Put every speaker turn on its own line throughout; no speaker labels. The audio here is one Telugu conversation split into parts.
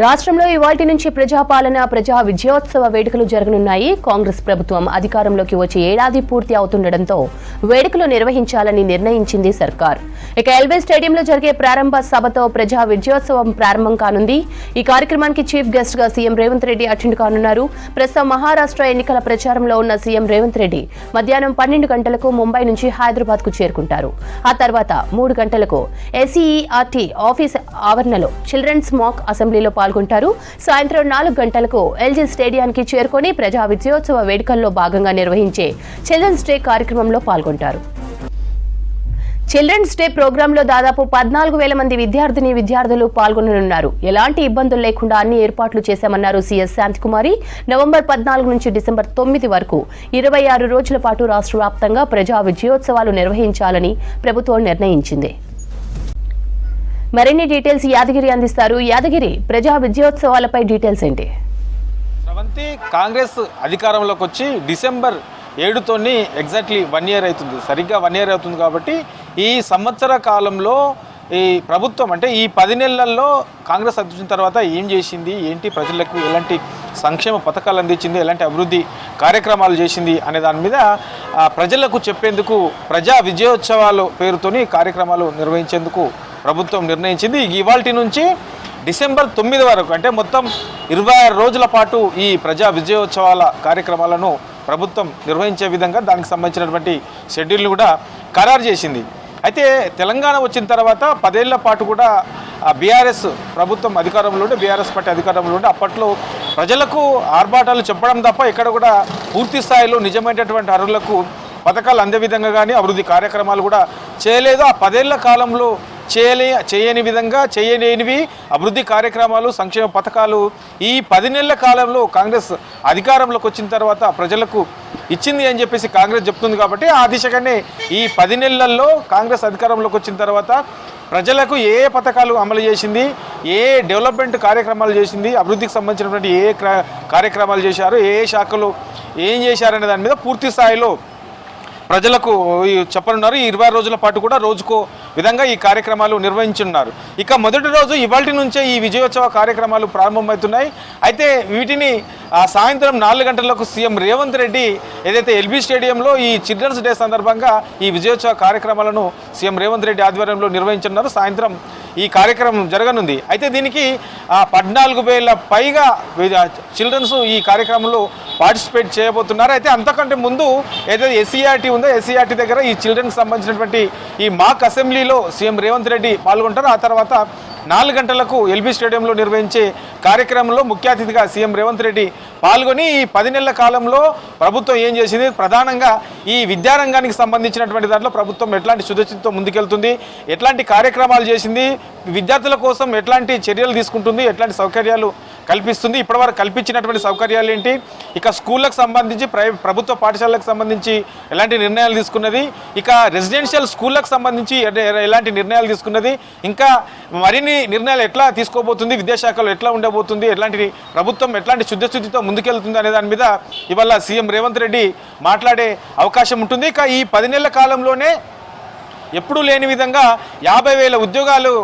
రాష్ట్రంలో ఇవాటి నుంచి ప్రజాపాలన ప్రజా విజయోత్సవ వేడుకలు జరగనున్నాయి. కాంగ్రెస్ ప్రభుత్వం అధికారంలోకి వచ్చి ఏడాది పూర్తి అవుతుండటంతో వేడుకలు నిర్వహించాలని నిర్ణయించింది సర్కార్. ఇక ఎల్బీ స్టేడియంలో జరిగే ప్రారంభ సభతో ప్రజా విజయోత్సవం ప్రారంభం కానుంది. ఈ కార్యక్రమానికి చీఫ్ గెస్ట్గా సీఎం రేవంత్ రెడ్డి అటెండ్ కానున్నారు. ప్రస్తుతం మహారాష్ట్ర ఎన్నికల ప్రచారంలో ఉన్న సీఎం రేవంత్ రెడ్డి మధ్యాహ్నం పన్నెండు గంటలకు ముంబై నుంచి హైదరాబాద్కు చేరుకుంటారు. ఆ తర్వాత మూడు గంటలకు ఎస్ఈఆర్టీ ఆఫీస్ ఆవరణలో చిల్డ్రన్స్ మాక్ అసెంబ్లీలో పాల్గొంటారు. సాయంత్రం నాలుగు గంటలకు ఎల్జీ స్టేడియానికి చేరుకొని ప్రజా విజయోత్సవ వేడుకల్లో భాగంగా నిర్వహించే చిల్డ్రన్స్ డే కార్యక్రమంలో పాల్గొంటారు. చిల్డ్రన్స్ డే ప్రోగ్రాంలో దాదాపు పద్నాలుగు వేల మంది విద్యార్థిని విద్యార్థులు పాల్గొననున్నారు. ఎలాంటి ఇబ్బందులు లేకుండా అన్ని ఏర్పాట్లు చేశామన్నారు సీఎస్ శాంతికుమారి నవంబర్ పద్నాలుగు నుంచి డిసెంబర్ తొమ్మిది వరకు ఇరవై ఆరు రోజుల పాటు రాష్ట్ర వ్యాప్తంగా ప్రజా విజయోత్సవాలు నిర్వహించాలని ప్రభుత్వం నిర్ణయించింది. మరిన్ని డీటెయిల్స్ యాదగిరి అందిస్తారు. యాదగిరి ప్రజా విజయోత్సవాలపై డీటెయిల్స్ ఏంటి?
స్రవంతి కాంగ్రెస్ అధికారంలోకి వచ్చి డిసెంబర్ ఏడుతోని ఎగ్జాక్ట్లీ వన్ ఇయర్ అవుతుంది. సరిగ్గా వన్ ఇయర్ అవుతుంది కాబట్టి ఈ సంవత్సర కాలంలో ఈ ప్రభుత్వం అంటే ఈ పది నెలల్లో కాంగ్రెస్ అధ్యక్షుల తర్వాత ఏం చేసింది? ఏంటి? ప్రజలకు ఎలాంటి సంక్షేమ పథకాలు అందించింది? ఎలాంటి అభివృద్ధి కార్యక్రమాలు చేసింది? అనే దాని మీద ప్రజలకు చెప్పేందుకు ప్రజా విజయోత్సవాలు పేరుతోని కార్యక్రమాలు నిర్వహించేందుకు ప్రభుత్వం నిర్ణయించింది. ఇవాల్టి నుంచి డిసెంబర్ తొమ్మిది వరకు అంటే మొత్తం ఇరవై ఆరు రోజుల పాటు ఈ ప్రజా విజయోత్సవాల కార్యక్రమాలను ప్రభుత్వం నిర్వహించే విధంగా దానికి సంబంధించినటువంటి షెడ్యూల్ని కూడా ఖరారు చేసింది. అయితే తెలంగాణ వచ్చిన తర్వాత పదేళ్ళ పాటు కూడా బీఆర్ఎస్ ప్రభుత్వం అధికారంలో ఉంటే బీఆర్ఎస్ పార్టీ అధికారంలో ఉంటే అప్పట్లో ప్రజలకు ఆర్భాటాలు చెప్పడం తప్ప ఇక్కడ కూడా పూర్తి స్థాయిలో నిజమైనటువంటి అర్హులకు పథకాలు అందే విధంగా కానీ అభివృద్ధి కార్యక్రమాలు కూడా చేయలేదు. ఆ పదేళ్ళ కాలంలో చేయలే చేయని విధంగా చేయలేనివి అభివృద్ధి కార్యక్రమాలు సంక్షేమ పథకాలు ఈ పది నెలల కాలంలో కాంగ్రెస్ అధికారంలోకి వచ్చిన తర్వాత ప్రజలకు ఇచ్చింది అని చెప్పేసి కాంగ్రెస్ చెప్తుంది కాబట్టి ఆ దిశగానే ఈ పది నెలల్లో కాంగ్రెస్ అధికారంలోకి వచ్చిన తర్వాత ప్రజలకు ఏ పథకాలు అమలు చేసింది ఏ డెవలప్మెంట్ కార్యక్రమాలు చేసింది అభివృద్ధికి సంబంధించినటువంటి ఏ క్ర- కార్యక్రమాలు చేశారు ఏ శాఖలు ఏం చేశారనే దాని మీద పూర్తి స్థాయిలో ప్రజలకు చెప్పనున్నారు. ఈ ఇరవై రోజుల పాటు కూడా రోజుకో విధంగా ఈ కార్యక్రమాలు నిర్వహించున్నారు ఇక మొదటి రోజు ఇవాటి నుంచే ఈ విజయోత్సవ కార్యక్రమాలు ప్రారంభమవుతున్నాయి. అయితే వీటిని సాయంత్రం నాలుగు గంటలకు సీఎం రేవంత్ రెడ్డి ఏదైతే ఎల్బీ స్టేడియంలో ఈ చిల్డ్రన్స్ డే సందర్భంగా ఈ విజయోత్సవ కార్యక్రమాలను సీఎం రేవంత్ రెడ్డి ఆధ్వర్యంలో నిర్వహించున్నారు సాయంత్రం ఈ కార్యక్రమం జరగనుంది. అయితే దీనికి పద్నాలుగు వేల పైగా చిల్డ్రన్స్ ఈ కార్యక్రమంలో పార్టిసిపేట్ చేయబోతున్నారు. అయితే అంతకంటే ముందు ఏదైతే ఎస్సీఆర్టీ ఉందో ఎస్సీఆర్టీ దగ్గర ఈ చిల్డ్రన్కి సంబంధించినటువంటి ఈ మాక్ అసెంబ్లీలో సీఎం రేవంత్ రెడ్డి పాల్గొంటారు. ఆ తర్వాత నాలుగు గంటలకు ఎల్బీ స్టేడియంలో నిర్వహించే కార్యక్రమంలో ముఖ్య అతిథిగా సీఎం రేవంత్ రెడ్డి పాల్గొని ఈ పది నెలల కాలంలో ప్రభుత్వం ఏం చేసింది? ప్రధానంగా ఈ విద్యారంగానికి సంబంధించినటువంటి దాంట్లో ప్రభుత్వం ఎట్లాంటి శుద్ధచితో ముందుకెళ్తుంది? ఎట్లాంటి కార్యక్రమాలు చేసింది? విద్యార్థుల కోసం ఎట్లాంటి చర్యలు తీసుకుంటుంది? ఎట్లాంటి సౌకర్యాలు కల్పిస్తుంది. ఇప్పటివరకు కల్పించినటువంటి సౌకర్యాలు ఏంటి? ఇక స్కూళ్ళకు సంబంధించి ప్రై ప్రభుత్వ పాఠశాలకు సంబంధించి ఎలాంటి నిర్ణయాలు తీసుకున్నది? ఇక రెసిడెన్షియల్ స్కూళ్ళకు సంబంధించి ఎలాంటి నిర్ణయాలు తీసుకున్నది? ఇంకా మరిన్ని నిర్ణయాలు ఎట్లా తీసుకోబోతుంది? విద్యాశాఖలో ఎట్లా ఉండబోతుంది? ఎలాంటి ప్రభుత్వం ఎట్లాంటి శుద్ధశుద్ధితో ముందుకెళ్తుంది అనే దాని మీద ఇవాళ సీఎం రేవంత్ రెడ్డి మాట్లాడే అవకాశం ఉంటుంది. ఇక ఈ పది నెలల కాలంలోనే ఎప్పుడూ లేని విధంగా యాభై వేల ఉద్యోగాలు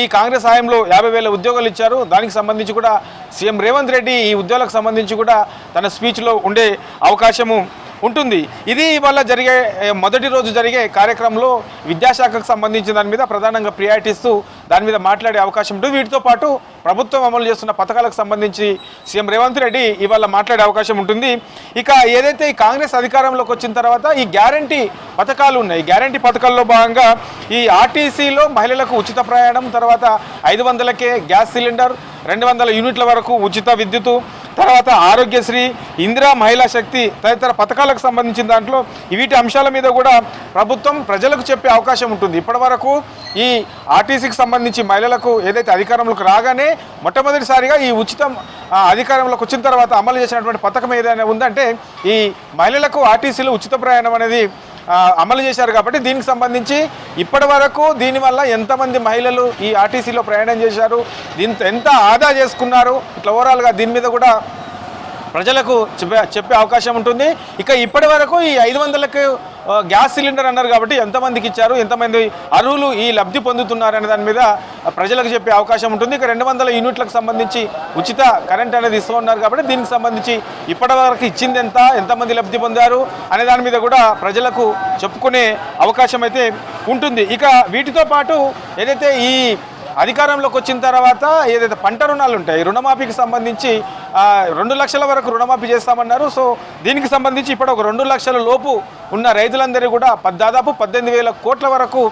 ఈ కాంగ్రెస్ హాయంలో యాభై వేల ఉద్యోగాలు ఇచ్చారు. దానికి సంబంధించి కూడా సీఎం రేవంత్ రెడ్డి ఈ ఉద్యోగాలకు సంబంధించి కూడా తన స్పీచ్లో ఉండే అవకాశము ఉంటుంది. ఇది ఇవాళ జరిగే మొదటి రోజు జరిగే కార్యక్రమంలో విద్యాశాఖకు సంబంధించిన దాని మీద ప్రధానంగా ప్రియారిటీస్తూ దాని మీద మాట్లాడే అవకాశం ఉంటుంది. వీటితో పాటు ప్రభుత్వం అమలు చేస్తున్న పథకాలకు సంబంధించి సీఎం రేవంత్ రెడ్డి ఇవాళ మాట్లాడే అవకాశం ఉంటుంది. ఇక ఏదైతే ఈ కాంగ్రెస్ అధికారంలోకి వచ్చిన తర్వాత ఈ గ్యారంటీ పథకాలు ఉన్నాయి. గ్యారంటీ పథకాల్లో భాగంగా ఈ ఆర్టీసీలో మహిళలకు ఉచిత ప్రయాణం తర్వాత ఐదు వందలకే గ్యాస్ సిలిండర్ రెండు వందల యూనిట్ల వరకు ఉచిత విద్యుత్ తర్వాత ఆరోగ్యశ్రీ ఇందిరా మహిళా శక్తి తదితర పథకాలకు సంబంధించిన దాంట్లో వీటి అంశాల మీద కూడా ప్రభుత్వం ప్రజలకు చెప్పే అవకాశం ఉంటుంది. ఇప్పటివరకు ఈ ఆర్టీసీకి సంబంధించి మహిళలకు ఏదైతే అధికారంలోకి రాగానే మొట్టమొదటిసారిగా ఈ ఉచితం అధికారంలోకి వచ్చిన తర్వాత అమలు చేసినటువంటి పథకం ఏదైనా ఉందంటే ఈ మహిళలకు ఆర్టీసీలో ఉచిత ప్రయాణం అనేది అమలు చేశారు కాబట్టి దీనికి సంబంధించి ఇప్పటి వరకు దీనివల్ల ఎంతమంది మహిళలు ఈ ఆర్టీసీలో ప్రయాణం చేశారు దీంతో ఎంత ఆదా చేసుకున్నారు ఇట్లా ఓవరాల్గా దీని మీద కూడా ప్రజలకు చెప్పే చెప్పే అవకాశం ఉంటుంది. ఇక ఇప్పటి వరకు ఈ ఐదు వందలకు గ్యాస్ సిలిండర్ అన్నారు కాబట్టి ఎంతమందికి ఇచ్చారు? ఎంతమంది అర్హులు ఈ లబ్ధి పొందుతున్నారు అనే దాని మీద ప్రజలకు చెప్పే అవకాశం ఉంటుంది. ఇక రెండు వందల యూనిట్లకు సంబంధించి ఉచిత కరెంట్ అనేది ఇస్తూ ఉన్నారు కాబట్టి దీనికి సంబంధించి ఇప్పటివరకు ఇచ్చింది ఎంత? ఎంతమంది లబ్ధి పొందారు? అనే దాని మీద కూడా ప్రజలకు చెప్పుకునే అవకాశం అయితే ఉంటుంది. ఇక వీటితో పాటు ఏదైతే ఈ అధికారంలోకి వచ్చిన తర్వాత ఏదైతే పంట రుణాలు ఉంటాయి రుణమాఫీకి సంబంధించి రెండు లక్షల వరకు రుణమాఫీ చేస్తామన్నారు. సో దీనికి సంబంధించి ఇప్పుడు ఒక రెండు లక్షల లోపు ఉన్న రైతులందరూ కూడా దాదాపు పద్దెనిమిది వేల కోట్ల వరకు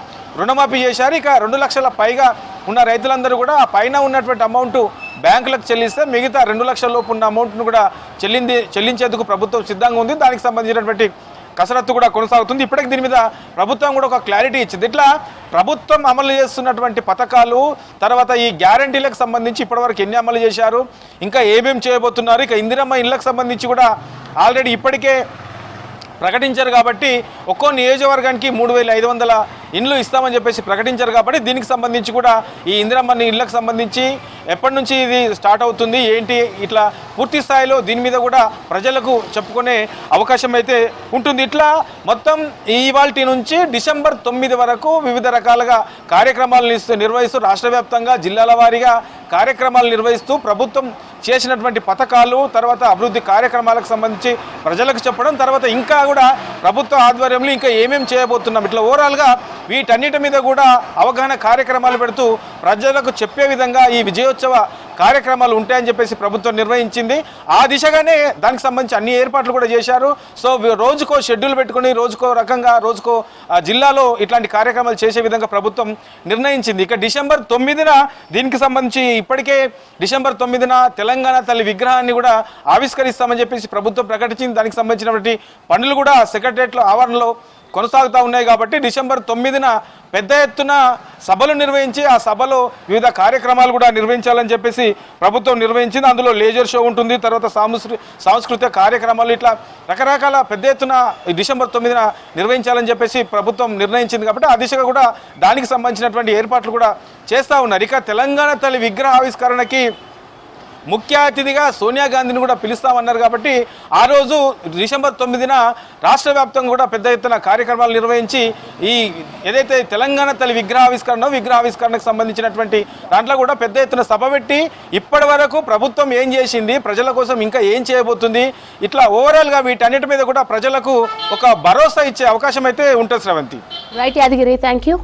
రుణమాఫీ చేశారు. ఇక రెండు లక్షల పైగా ఉన్న రైతులందరూ కూడా ఆ పైన ఉన్నటువంటి అమౌంట్ బ్యాంకులకు చెల్లిస్తే మిగతా రెండు లక్షల లోపు ఉన్న అమౌంట్ను కూడా చెల్లింది చెల్లించేందుకు ప్రభుత్వం సిద్ధంగా ఉంది. దానికి సంబంధించినటువంటి కసరత్తు కూడా కొనసాగుతుంది. ఇప్పటికి దీని మీద ప్రభుత్వం కూడా ఒక క్లారిటీ ఇచ్చింది. ఇట్లా ప్రభుత్వం అమలు చేస్తున్నటువంటి పథకాలు తర్వాత ఈ గ్యారంటీలకు సంబంధించి ఇప్పటివరకు ఎన్ని అమలు చేశారు ఇంకా ఏమేమి చేయబోతున్నారు ఇక ఇందిరమ్మ ఇళ్ళకి సంబంధించి కూడా ఆల్రెడీ ఇప్పటికే ప్రకటించారు కాబట్టి ఒక్కో నియోజకవర్గానికి మూడు వేల ఐదు వందల ఇండ్లు ఇస్తామని చెప్పేసి ప్రకటించారు కాబట్టి దీనికి సంబంధించి కూడా ఈ ఇందిరమ్మ ఇళ్ళకు సంబంధించి ఎప్పటి నుంచి ఇది స్టార్ట్ అవుతుంది ఏంటి ఇట్లా పూర్తి స్థాయిలో దీని మీద కూడా ప్రజలకు చెప్పుకునే అవకాశం అయితే ఉంటుంది. ఇట్లా మొత్తం ఇవాల్టి నుంచి డిసెంబర్ తొమ్మిది వరకు వివిధ రకాలుగా కార్యక్రమాలు నిర్వహిస్తూ రాష్ట్ర వ్యాప్తంగా జిల్లాల వారీగా కార్యక్రమాలు నిర్వహిస్తూ ప్రభుత్వం చేసినటువంటి పథకాలు తర్వాత అభివృద్ధి కార్యక్రమాలకు సంబంధించి ప్రజలకు చెప్పడం తర్వాత ఇంకా కూడా ప్రభుత్వ ఆధ్వర్యంలో ఇంకా ఏమేమి చేయబోతున్నాం. ఇట్లా ఓవరాల్గా వీటన్నిటి మీద కూడా అవగాహన కార్యక్రమాలు పెడుతూ ప్రజలకు చెప్పే విధంగా ఈ విజయోత్సవ కార్యక్రమాలు ఉంటాయని చెప్పేసి ప్రభుత్వం నిర్వహించింది ఆ దిశగానే దానికి సంబంధించి అన్ని ఏర్పాట్లు కూడా చేశారు. సో రోజుకో షెడ్యూల్ పెట్టుకుని రోజుకో రకంగా రోజుకో జిల్లాలో ఇట్లాంటి కార్యక్రమాలు చేసే విధంగా ప్రభుత్వం నిర్ణయించింది. ఇక డిసెంబర్ తొమ్మిదిన దీనికి సంబంధించి ఇప్పటికే డిసెంబర్ తొమ్మిదిన తెలంగాణ తల్లి విగ్రహాన్ని కూడా ఆవిష్కరిస్తామని చెప్పేసి ప్రభుత్వం ప్రకటించింది. దానికి సంబంధించినటువంటి పనులు కూడా సెక్రటరియట్లో ఆవరణలో కొనసాగుతూ ఉన్నాయి కాబట్టి డిసెంబర్ తొమ్మిదిన పెద్ద ఎత్తున సభలు నిర్వహించి ఆ సభలో వివిధ కార్యక్రమాలు కూడా నిర్వహించాలని చెప్పేసి ప్రభుత్వం నిర్వహించింది. అందులో లేజర్ షో ఉంటుంది తర్వాత సాంస్కృతిక కార్యక్రమాలు ఇట్లా రకరకాల పెద్ద ఎత్తున ఈ డిసెంబర్ తొమ్మిదిన నిర్వహించాలని చెప్పేసి ప్రభుత్వం నిర్ణయించింది కాబట్టి ఆ దిశగా కూడా దానికి సంబంధించినటువంటి ఏర్పాట్లు కూడా చేస్తూ ఉన్నారు. ఇక తెలంగాణ తల్లి విగ్రహ ఆవిష్కరణకి ముఖ్య అతిథిగా సోనియా గాంధీని కూడా పిలుస్తామన్నారు కాబట్టి ఆ రోజు డిసెంబర్ తొమ్మిదిన రాష్ట్ర వ్యాప్తంగా కూడా పెద్ద ఎత్తున కార్యక్రమాలు నిర్వహించి ఈ ఏదైతే తెలంగాణ తల్లి విగ్రహావిష్కరణ విగ్రహావిష్కరణకు సంబంధించినటువంటి దాంట్లో కూడా పెద్ద ఎత్తున సభ పెట్టి ఇప్పటి వరకు ప్రభుత్వం ఏం చేసింది ప్రజల కోసం ఇంకా ఏం చేయబోతుంది ఇట్లా ఓవరాల్గా వీటన్నిటి మీద కూడా ప్రజలకు ఒక భరోసా ఇచ్చే అవకాశం అయితే ఉంటుంది Sravanthi.
Right Yadagiri thank you